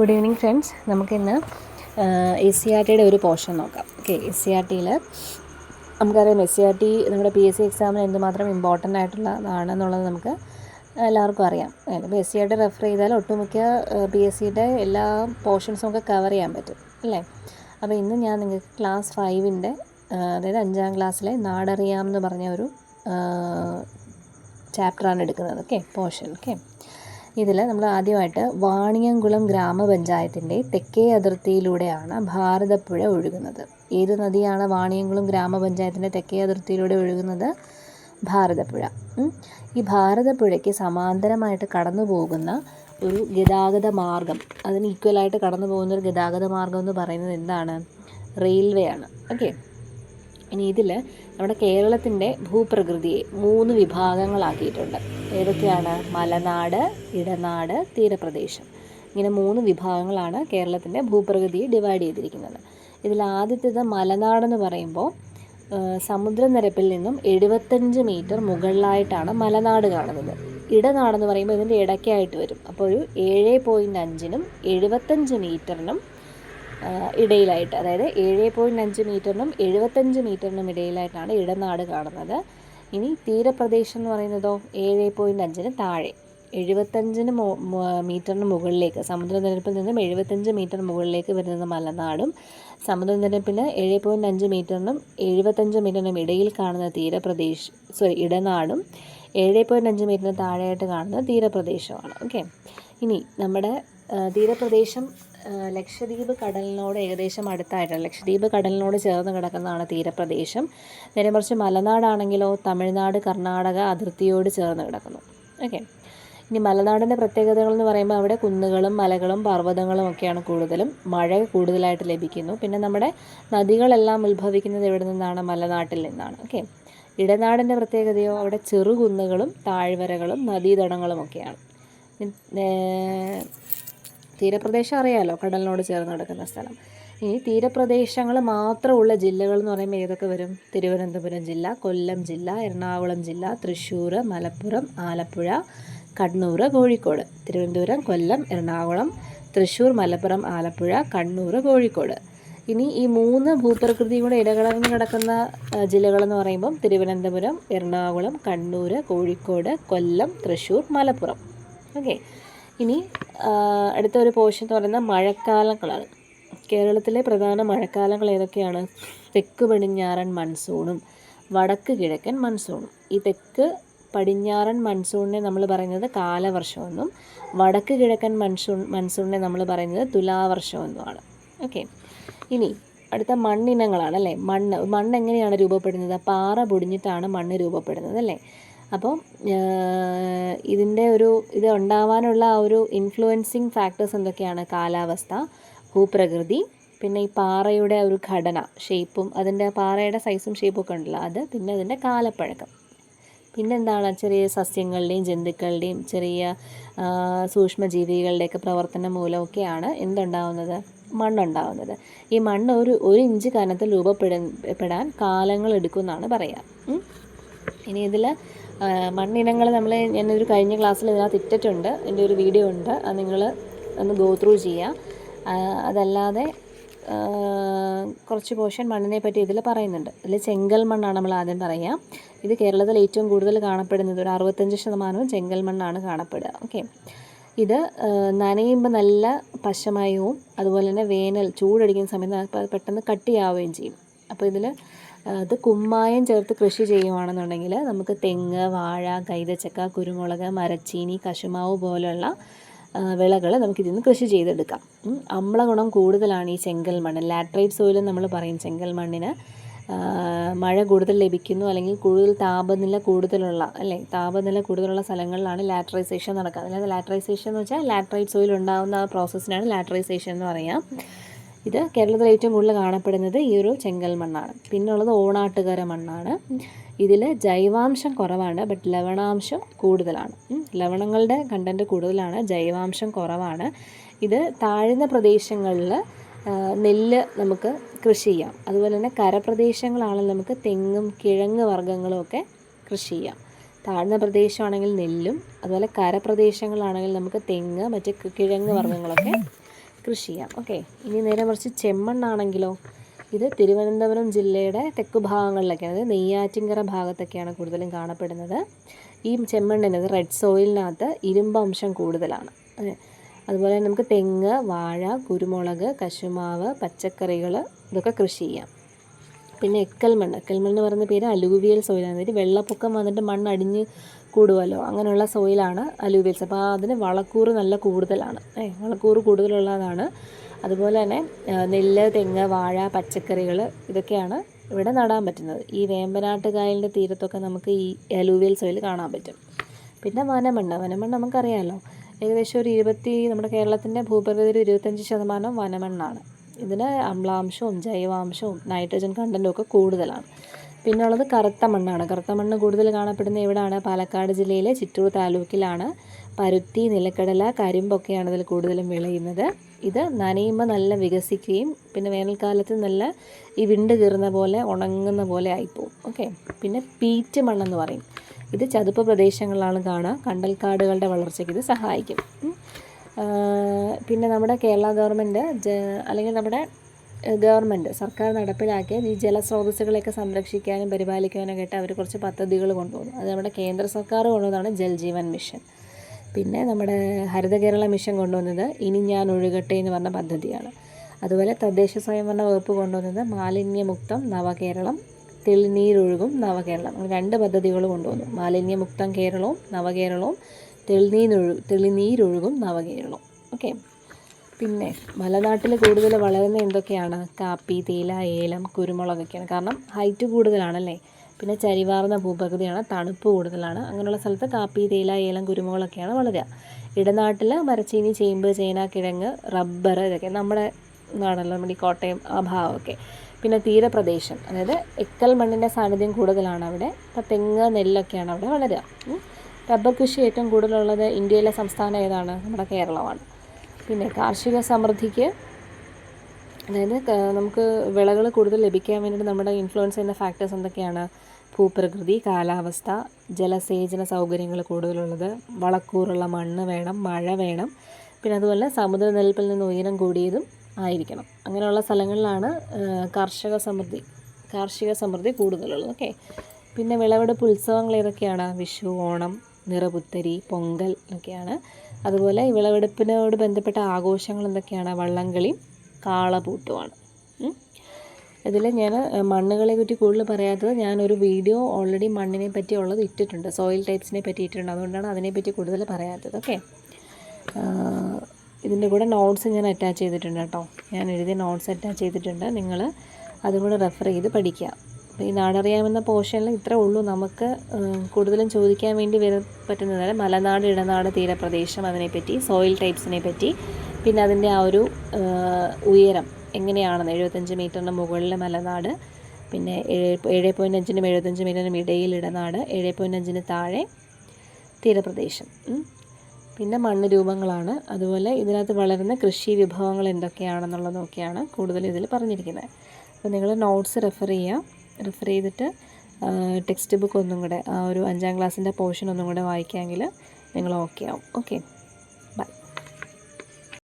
Good evening friends നമുക്കിന്ന് A C R ടിയുടെ ഒരു പോർഷൻ നോക്കാം. ഓക്കെ എസ് സി ആർ ടിയിൽ നമുക്കറിയാം എസ് സി ആർ ടി നമ്മുടെ പി എസ് സി എക്സാമിന് എന്തുമാത്രം ഇമ്പോർട്ടന്റ് ആയിട്ടുള്ളതാണെന്നുള്ളത് നമുക്ക് എല്ലാവർക്കും അറിയാം. അപ്പോൾ S C R T refer ചെയ്താൽ ഒട്ടുമിക്ക പി എസ് സിയുടെ എല്ലാ പോർഷൻസും ഒക്കെ കവർ ചെയ്യാൻ പറ്റും. അല്ലേ? അപ്പോൾ ഇന്ന് ഞാൻ നിങ്ങൾക്ക് ക്ലാസ് ഫൈവിന്റെ അതായത് അഞ്ചാം ക്ലാസ്സിലെ നാടറിയാം എന്ന് പറഞ്ഞ ഒരു ചാപ്റ്ററാണ് എടുക്കുന്നത്. ഓക്കെ പോർഷൻ ഓക്കെ ഇതിൽ നമ്മൾ ആദ്യമായിട്ട് വാണിയംകുളം ഗ്രാമപഞ്ചായത്തിന്റെ തെക്കേ അതിർത്തിയിലൂടെയാണ് ഭാരതപ്പുഴ ഒഴുകുന്നത്. ഏത് നദിയാണ് വാണിയംകുളം ഗ്രാമപഞ്ചായത്തിന്റെ തെക്കേ അതിർത്തിയിലൂടെ ഒഴുകുന്നത്? ഭാരതപ്പുഴ. ഈ ഭാരതപ്പുഴയ്ക്ക് സമാന്തരമായിട്ട് കടന്നു പോകുന്ന ഒരു ഗതാഗത മാർഗം അതിന് ഈക്വലായിട്ട് കടന്നു പോകുന്ന ഒരു ഗതാഗത മാർഗം എന്ന് പറയുന്നത് എന്താണ്? റെയിൽവേ ആണ്. ഓക്കെ ഇനി ഇതിൽ നമ്മുടെ കേരളത്തിന്റെ ഭൂപ്രകൃതിയെ മൂന്ന് വിഭാഗങ്ങളാക്കിയിട്ടുണ്ട്. ഏതൊക്കെയാണ്? മലനാട് ഇടനാട് തീരപ്രദേശം. ഇങ്ങനെ മൂന്ന് വിഭാഗങ്ങളാണ് കേരളത്തിന്റെ ഭൂപ്രകൃതിയെ ഡിവൈഡ് ചെയ്തിരിക്കുന്നത്. ഇതിൽ ആദ്യത്തേത് മലനാടെന്ന് പറയുമ്പോൾ സമുദ്രനിരപ്പിൽ നിന്നും എഴുപത്തഞ്ച് മീറ്റർ മുകളിലായിട്ടാണ് മലനാട് കാണുന്നത്. ഇടനാടെന്ന് പറയുമ്പോൾ ഇതിന്റെ ഇടയ്ക്കായിട്ട് വരും. അപ്പോൾ ഒരു ഏഴ് പോയിന്റ് അഞ്ചിനും എഴുപത്തഞ്ച് മീറ്ററിനും ഇടയിലായിട്ട് അതായത് ഏഴ് പോയിന്റ് അഞ്ച് മീറ്ററിനും എഴുപത്തഞ്ച് മീറ്ററിനും ഇടയിലായിട്ടാണ് ഇടനാട് കാണുന്നത്. ഇനി തീരപ്രദേശം എന്ന് പറയുന്നതോ ഏഴ് പോയിന്റ് അഞ്ചിന് താഴെ എഴുപത്തഞ്ചിന് മീറ്ററിന് മുകളിലേക്ക് സമുദ്രനിരപ്പിൽ നിന്നും എഴുപത്തഞ്ച് മീറ്റർ മുകളിലേക്ക് വരുന്നത് മലനാടും സമുദ്രനിരപ്പിന് ഏഴ് പോയിന്റ് അഞ്ച് മീറ്ററിനും എഴുപത്തഞ്ച് മീറ്ററിനും ഇടയിൽ കാണുന്ന തീരപ്രദേശ സോറി ഇടനാടും ഏഴ് പോയിന്റ് അഞ്ച് മീറ്ററിന് താഴെയായിട്ട് കാണുന്ന തീരപ്രദേശമാണ്. ഓക്കെ ഇനി നമ്മുടെ തീരപ്രദേശം ലക്ഷദ്വീപ് കടലിനോട് ഏകദേശം അടുത്തായിട്ടാണ്. ലക്ഷദ്വീപ് കടലിനോട് ചേർന്ന് കിടക്കുന്നതാണ് തീരപ്രദേശം. നേരെ മറിച്ച് മലനാടാണെങ്കിലോ തമിഴ്നാട് കർണാടക അതിർത്തിയോട് ചേർന്ന് കിടക്കുന്നു. ഓക്കെ. ഇനി മലനാടിന്റെ പ്രത്യേകതകൾ എന്ന് പറയുമ്പോൾ അവിടെ കുന്നുകളും മലകളും പർവതങ്ങളും ഒക്കെയാണ് കൂടുതലും. മഴ കൂടുതലായിട്ട് ലഭിക്കുന്നു. പിന്നെ നമ്മുടെ നദികളെല്ലാം ഉത്ഭവിക്കുന്നത് എവിടെ നിന്നാണ്? മലനാട്ടിൽ നിന്നാണ്. ഓക്കെ. ഇടനാടിന്റെ പ്രത്യേകതയോ അവിടെ ചെറുകുന്നുകളും താഴ്വരകളും നദീതടങ്ങളും ഒക്കെയാണ്. തീരപ്രദേശം അറിയാലോ കടലിനോട് ചേർന്ന് കിടക്കുന്ന സ്ഥലം. ഇനി തീരപ്രദേശങ്ങൾ മാത്രമുള്ള ജില്ലകൾ എന്ന് പറയുമ്പോൾ ഏതൊക്കെ വരും? തിരുവനന്തപുരം ജില്ല കൊല്ലം ജില്ല എറണാകുളം ജില്ല തൃശ്ശൂർ മലപ്പുറം ആലപ്പുഴ കണ്ണൂർ കോഴിക്കോട്. തിരുവനന്തപുരം കൊല്ലം എറണാകുളം തൃശ്ശൂർ മലപ്പുറം ആലപ്പുഴ കണ്ണൂർ കോഴിക്കോട്. ഇനി ഈ മൂന്ന് ഭൂപ്രകൃതിയും കൂടെ ഇടകലർന്ന് കിടക്കുന്ന ജില്ലകളെന്ന് പറയുമ്പം തിരുവനന്തപുരം എറണാകുളം കണ്ണൂർ കോഴിക്കോട് കൊല്ലം തൃശ്ശൂർ മലപ്പുറം. ഓക്കെ. ഇനി അടുത്ത ഒരു പോർഷൻ എന്ന് പറയുന്നത് മഴക്കാലങ്ങളാണ്. കേരളത്തിലെ പ്രധാന മഴക്കാലങ്ങൾ ഏതൊക്കെയാണ്? തെക്ക് പടിഞ്ഞാറൻ മൺസൂണും വടക്ക് കിഴക്കൻ മൺസൂണും. ഈ തെക്ക് പടിഞ്ഞാറൻ മൺസൂണിനെ നമ്മൾ പറയുന്നത് കാലവർഷമെന്നും വടക്ക് കിഴക്കൻ മൺസൂൺ മൺസൂണിനെ നമ്മൾ പറയുന്നത് തുലാവർഷമെന്നുമാണ് ഓക്കെ. ഇനി അടുത്ത മണ്ണിനങ്ങളാണ് അല്ലേ? മണ്ണ് മണ്ണ് എങ്ങനെയാണ് രൂപപ്പെടുന്നത്? പാറ പൊടിഞ്ഞിട്ടാണ് മണ്ണ് രൂപപ്പെടുന്നത് അല്ലേ? അപ്പോൾ ഇതിന്റെ ഒരു ഇത് ഉണ്ടാവാനുള്ള ആ ഒരു ഇൻഫ്ലുവൻസിങ് ഫാക്ടേഴ്സ് എന്തൊക്കെയാണ്? കാലാവസ്ഥ ഭൂപ്രകൃതി പിന്നെ ഈ പാറയുടെ ഒരു ഘടന ഷേപ്പും അതിന്റെ പാറയുടെ സൈസും ഷേപ്പും ഒക്കെ ഉണ്ടല്ലോ അത് പിന്നെ അതിന്റെ കാലപ്പഴക്കം. പിന്നെ എന്താണ് ചെറിയ സസ്യങ്ങളുടെയും ജന്തുക്കളുടെയും ചെറിയ സൂക്ഷ്മജീവികളുടെയൊക്കെ പ്രവർത്തനം മൂലമൊക്കെയാണ് എന്തുണ്ടാവുന്നത്? മണ്ണുണ്ടാവുന്നത്. ഈ മണ്ണ് ഒരു ഒരു ഇഞ്ച് കനത്തിൽ രൂപപ്പെടാൻ കാലങ്ങൾ എടുക്കുമെന്നാണ് പറയുക ഇനി ഇതിൽ മണ്ണിനങ്ങൾ നമ്മൾ ഞാനൊരു കഴിഞ്ഞ ക്ലാസ്സിൽ ഇതിനകത്ത് ഇട്ടിട്ടുണ്ട്. എന്റെ ഒരു വീഡിയോ ഉണ്ട്. അത് നിങ്ങൾ ഒന്ന് ഗോ ത്രൂ ചെയ്യുക അതല്ലാതെ കുറച്ച് പോഷൻ മണ്ണിനെ പറ്റി ഇതിൽ പറയുന്നുണ്ട്. ഇതിൽ ചെങ്കൽ മണ്ണാണ് നമ്മൾ ആദ്യം പറയുക ഇത് കേരളത്തിൽ ഏറ്റവും കൂടുതൽ കാണപ്പെടുന്നത് ഒരു അറുപത്തഞ്ച് ശതമാനവും ചെങ്കൽ മണ്ണാണ് കാണപ്പെടുക. ഓക്കെ ഇത് നനയുമ്പോൾ നല്ല പശമയവും അതുപോലെ തന്നെ വേനൽ ചൂടടിക്കുന്ന സമയത്ത് പെട്ടെന്ന് കട്ടിയാവുകയും ചെയ്യും. അപ്പോൾ ഇതിൽ അത് കുമ്മായം ചേർത്ത് കൃഷി ചെയ്യുവാണെന്നുണ്ടെങ്കിൽ നമുക്ക് തെങ്ങ് വാഴ കൈതച്ചക്ക കുരുമുളക് മരച്ചീനി കശുമാവ് പോലുള്ള വിളകൾ നമുക്കിതിൽ നിന്ന് കൃഷി ചെയ്തെടുക്കാം. അമ്ലഗുണം കൂടുതലാണ് ഈ ചെങ്കൽ മണ്ണ് ലാട്രൈറ്റ് സോയിൽ നമ്മൾ പറയും ചെങ്കൽ മണ്ണിന്. മഴ കൂടുതൽ ലഭിക്കുന്നു അല്ലെങ്കിൽ കൂടുതൽ താപനില കൂടുതലുള്ള അല്ലേ? താപനില കൂടുതലുള്ള സ്ഥലങ്ങളിലാണ് ലാട്രൈസേഷൻ നടക്കുക. അതായത് ലാട്രൈസേഷൻ എന്ന് വെച്ചാൽ ലാട്രൈറ്റ് സോയിൽ ഉണ്ടാകുന്ന ആ പ്രോസസ്സിനാണ് ലാട്രൈസേഷൻ എന്ന് പറയാം. ഇത് കേരളത്തിൽ ഏറ്റവും കൂടുതൽ കാണപ്പെടുന്നത് ഈ ഒരു ചെങ്കൽ മണ്ണാണ്. പിന്നുള്ളത് ഓണാട്ടുകര മണ്ണാണ്. ഇതിൽ ജൈവാംശം കുറവാണ് ബട്ട് ലവണാംശം കൂടുതലാണ്. ലവണങ്ങളുടെ കണ്ടന്റ് കൂടുതലാണ് ജൈവാംശം കുറവാണ്. ഇത് താഴ്ന്ന പ്രദേശങ്ങളിൽ നെല്ല് നമുക്ക് കൃഷി ചെയ്യാം. അതുപോലെ തന്നെ കരപ്രദേശങ്ങളാണെങ്കിൽ നമുക്ക് തെങ്ങും കിഴങ്ങ് വർഗങ്ങളും ഒക്കെ കൃഷി ചെയ്യാം. താഴ്ന്ന പ്രദേശമാണെങ്കിൽ നെല്ലും അതുപോലെ കരപ്രദേശങ്ങളാണെങ്കിൽ നമുക്ക് തെങ്ങ് മറ്റ് കിഴങ്ങ് വർഗങ്ങളൊക്കെ കൃഷി ചെയ്യാം ഓക്കെ ഇനി നേരെ മറിച്ച് ചെമ്മണ്ണാണെങ്കിലോ? ഇത് തിരുവനന്തപുരം ജില്ലയുടെ തെക്ക് ഭാഗങ്ങളിലൊക്കെയാണ്. അതായത് നെയ്യാറ്റിൻകര ഭാഗത്തൊക്കെയാണ് കൂടുതലും കാണപ്പെടുന്നത്. ഈ ചെമ്മണ്ണിന് റെഡ് സോയിലിനകത്ത് ഇരുമ്പ് അംശം കൂടുതലാണ്. അതെ അതുപോലെ നമുക്ക് തെങ്ങ് വാഴ കുരുമുളക് കശുമാവ് പച്ചക്കറികൾ ഇതൊക്കെ കൃഷി ചെയ്യാം. പിന്നെ എക്കൽ മണ്ണ് എക്കൽ മണ്ണ് പറയുന്ന പേര് അലൂവിയൽ സോയിലാണ് അതായത് വെള്ളപ്പൊക്കം വന്നിട്ട് മണ്ണ് അടിഞ്ഞ് കൂടുമല്ലോ അങ്ങനെയുള്ള സോയിലാണ് അലൂവിയൽസ് അപ്പോൾ അതിന് വളക്കൂറ് നല്ല കൂടുതലാണ്. ഏ വളക്കൂറ് കൂടുതലുള്ളതാണ്. അതുപോലെ തന്നെ നെല്ല് തെങ്ങ് വാഴ പച്ചക്കറികൾ ഇതൊക്കെയാണ് ഇവിടെ നടാൻ പറ്റുന്നത്. ഈ വേമ്പനാട്ട് കായലിന്റെ തീരത്തൊക്കെ നമുക്ക് ഈ അലൂവിയൽ സോയിൽ കാണാൻ പറ്റും. പിന്നെ വനമണ്ണ്. വനമണ്ണ് നമുക്കറിയാമല്ലോ ഏകദേശം ഒരു ഇരുപത്തി നമ്മുടെ കേരളത്തിന്റെ ഭൂപ്രകൃതിയിൽ ഇരുപത്തഞ്ച് ശതമാനം വനമണ്ണാണ്. ഇതിന് അമ്ലാംശവും ജൈവാംശവും നൈട്രജൻ കണ്ടന്റും ഒക്കെ കൂടുതലാണ്. പിന്നെ ഉള്ളത് കറുത്ത മണ്ണാണ്. കറുത്ത മണ്ണ് കൂടുതൽ കാണപ്പെടുന്ന എവിടെയാണ് പാലക്കാട് ജില്ലയിലെ ചിറ്റൂർ താലൂക്കിലാണ്. പരുത്തി നിലക്കടല കരിമ്പൊക്കെയാണ് ഇതിൽ കൂടുതലും വിളയുന്നത്. ഇത് നനയുമ്പോൾ നല്ല വികസിക്കുകയും പിന്നെ വേനൽക്കാലത്ത് നല്ല ഈ വിണ്ട് കീറുന്ന പോലെ ഉണങ്ങുന്ന പോലെ ആയിപ്പോവും. ഓക്കെ? പിന്നെ പീറ്റ് മണ്ണെന്ന് പറയും. ഇത് ചതുപ്പ് പ്രദേശങ്ങളിലാണ് കാണുക. കണ്ടൽക്കാടുകളുടെ വളർച്ചയ്ക്ക് ഇത് സഹായിക്കും. പിന്നെ നമ്മുടെ കേരള ഗവൺമെന്റ് അല്ലെങ്കിൽ നമ്മുടെ ഗവൺമെന്റ് സർക്കാർ നടപ്പിലാക്കിയ ഈ ജലസ്രോതസ്സുകളെയൊക്കെ സംരക്ഷിക്കാനും പരിപാലിക്കാനും ആയിട്ട് അവർ കുറച്ച് പദ്ധതികൾ കൊണ്ടുവന്നു. അത് നമ്മുടെ കേന്ദ്ര സർക്കാർ കൊണ്ടുവന്നതാണ് ജൽജീവൻ മിഷൻ. പിന്നെ നമ്മുടെ ഹരിത കേരള മിഷൻ കൊണ്ടുവന്നത് ഇനി ഞാൻ ഒഴുകട്ടെ എന്ന് പറഞ്ഞ പദ്ധതിയാണ്. അതുപോലെ തദ്ദേശ സ്വയംഭരണ വകുപ്പ് കൊണ്ടുവന്നത് മാലിന്യമുക്തം നവകേരളം തെളിനീരൊഴുകും നവകേരളം രണ്ട് പദ്ധതികൾ കൊണ്ടുവന്നു. മാലിന്യമുക്തം കേരളവും നവകേരളവും തെളിനീരൊഴു തെളിനീരൊഴുകും നവകേരളവും ഓക്കെ? പിന്നെ മലനാട്ടിൽ കൂടുതൽ വളരുന്ന എന്തൊക്കെയാണ്? കാപ്പി തേയില ഏലം കുരുമുളകൊക്കെയാണ്. കാരണം ഹൈറ്റ് കൂടുതലാണല്ലേ? പിന്നെ ചരിവാർന്ന ഭൂപ്രകൃതിയാണ് തണുപ്പ് കൂടുതലാണ്. അങ്ങനെയുള്ള സ്ഥലത്ത് കാപ്പി തേയില ഏലം കുരുമുളകൊക്കെയാണ് വളരുക. ഇടനാട്ടിൽ മരച്ചീനി ചേമ്പ് ചേന കിഴങ്ങ് റബ്ബർ ഇതൊക്കെ നമ്മുടെ നാടല്ലോ നമ്മുടെ ഈ കോട്ടയം ആ ഭാഗമൊക്കെ. പിന്നെ തീരപ്രദേശം അതായത് എക്കൽ മണ്ണിന്റെ സാന്നിധ്യം കൂടുതലാണ് അവിടെ. അപ്പോൾ തെങ്ങ് നെല്ലൊക്കെയാണ് അവിടെ വളരുക. റബ്ബർ കൃഷി ഏറ്റവും കൂടുതലുള്ളത് ഇന്ത്യയിലെ സംസ്ഥാനം ഏതാണ്? നമ്മുടെ കേരളമാണ്. പിന്നെ കാർഷിക സമൃദ്ധിക്ക് അതായത് നമുക്ക് വിളകൾ കൂടുതൽ ലഭിക്കാൻ വേണ്ടിയിട്ട് നമ്മുടെ ഇൻഫ്ലുവൻസ് ചെയ്യുന്ന ഫാക്ടേഴ്സ് എന്തൊക്കെയാണ്? ഭൂപ്രകൃതി കാലാവസ്ഥ ജലസേചന സൗകര്യങ്ങൾ കൂടുതലുള്ളത് വളക്കൂറുള്ള മണ്ണ് വേണം മഴ വേണം പിന്നെ അതുപോലെ സമുദ്രനിരപ്പിൽ നിന്ന് ഉയരം കൂടിയതും ആയിരിക്കണം. അങ്ങനെയുള്ള സ്ഥലങ്ങളിലാണ് കർഷക സമൃദ്ധി കാർഷിക സമൃദ്ധി കൂടുതലുള്ളത്. ഓക്കെ. പിന്നെ വിളവെടുപ്പ് ഉത്സവങ്ങൾ ഏതൊക്കെയാണ്? വിഷു ഓണം നിറപുത്തരി പൊങ്കൽ ഒക്കെയാണ്. അതുപോലെ വിളവെടുപ്പിനോട് ബന്ധപ്പെട്ട ആഘോഷങ്ങൾ എന്തൊക്കെയാണ്? വള്ളംകളി കാളപൂട്ടുമാണ്. ഇതിൽ ഞാൻ മണ്ണുകളെ പറ്റി കൂടുതൽ പറയാത്തത് ഞാനൊരു വീഡിയോ ഓൾറെഡി മണ്ണിനെ പറ്റിയുള്ളത് ഇട്ടിട്ടുണ്ട്. സോയിൽ ടൈപ്സിനെ പറ്റി ഇട്ടിട്ടുണ്ട്. അതുകൊണ്ടാണ് അതിനെപ്പറ്റി കൂടുതൽ പറയാത്തത്. ഓക്കെ? ഇതിന്റെ കൂടെ നോട്ട്സ് ഞാൻ അറ്റാച്ച് ചെയ്തിട്ടുണ്ട് കേട്ടോ. ഞാൻ എഴുതിയ നോട്ട്സ് അറ്റാച്ച് ചെയ്തിട്ടുണ്ട്. നിങ്ങൾ അതും കൂടെ റെഫർ ചെയ്ത് പഠിക്കുക. ഈ നാടറിയാമെന്ന പോർഷനിൽ ഇത്രേ ഉള്ളൂ. നമുക്ക് കൂടുതലും ചോദിക്കാൻ വേണ്ടി വരാൻ പറ്റുന്നത് മലനാട് ഇടനാട് തീരപ്രദേശം അതിനെപ്പറ്റി സോയിൽ ടൈപ്സിനെ പറ്റി. പിന്നെ അതിന്റെ ആ ഒരു ഉയരം എങ്ങനെയാണെന്ന് എഴുപത്തഞ്ച് മീറ്ററിന് മുകളിൽ മലനാട് പിന്നെ ഏഴ് ഏഴ് പോയിന്റ് അഞ്ചിനും എഴുപത്തഞ്ച് മീറ്ററിനും ഇടയിൽ ഇടനാട് ഏഴ് പോയിന്റ് അഞ്ചിന് താഴെ തീരപ്രദേശം. പിന്നെ മണ്ണ് രൂപങ്ങളാണ്. അതുപോലെ ഇതിനകത്ത് വളരുന്ന കൃഷി വിഭവങ്ങൾ എന്തൊക്കെയാണെന്നുള്ളതൊക്കെയാണ് കൂടുതൽ ഇതിൽ പറഞ്ഞിരിക്കുന്നത്. അപ്പോൾ നിങ്ങൾ നോട്ട്സ് റെഫർ ചെയ്യുക. റെഫർ ചെയ്തിട്ട് ടെക്സ്റ്റ് ബുക്ക് ഒന്നും കൂടെ ആ ഒരു അഞ്ചാം ക്ലാസ്സിന്റെ പോർഷൻ ഒന്നും കൂടെ വായിക്കാമെങ്കിൽ നിങ്ങൾ ഓക്കെ ആവും. ഓക്കെ